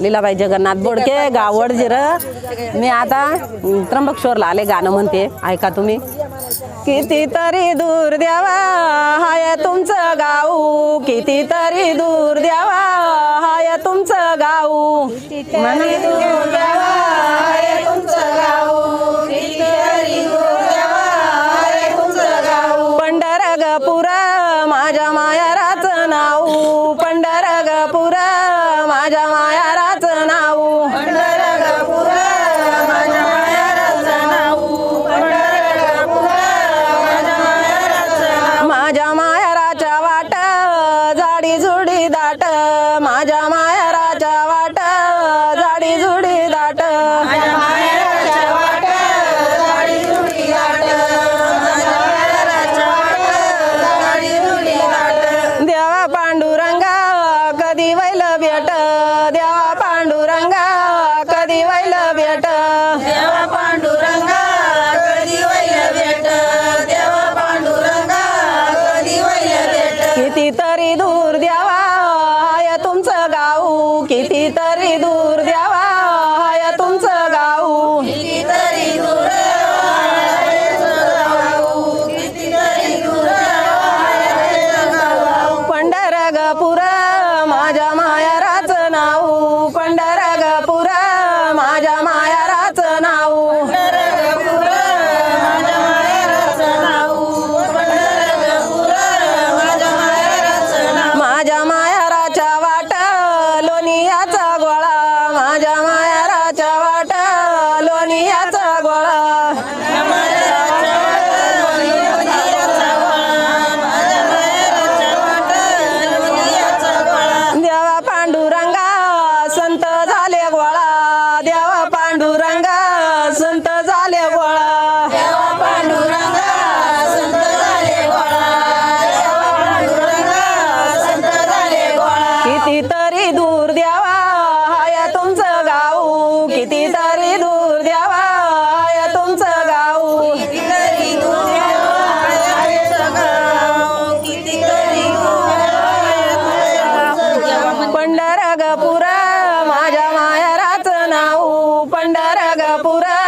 लीलाबाई जगन्नाथ बोडके गावड जिर. मी आता त्र्यंबकेश्वरला आले गाणं म्हणते. ऐका तुम्ही. कितीतरी दूर द्यावा हाय तुमचं गाऊ. कितीतरी दूर द्यावा हाय तुमचं गाऊ. दूर द्यावा तुमचं गाऊ. पंढरगपुरा माझ्या मायाराचं नाव पंढर Maya నాగపురా.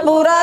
Singapura.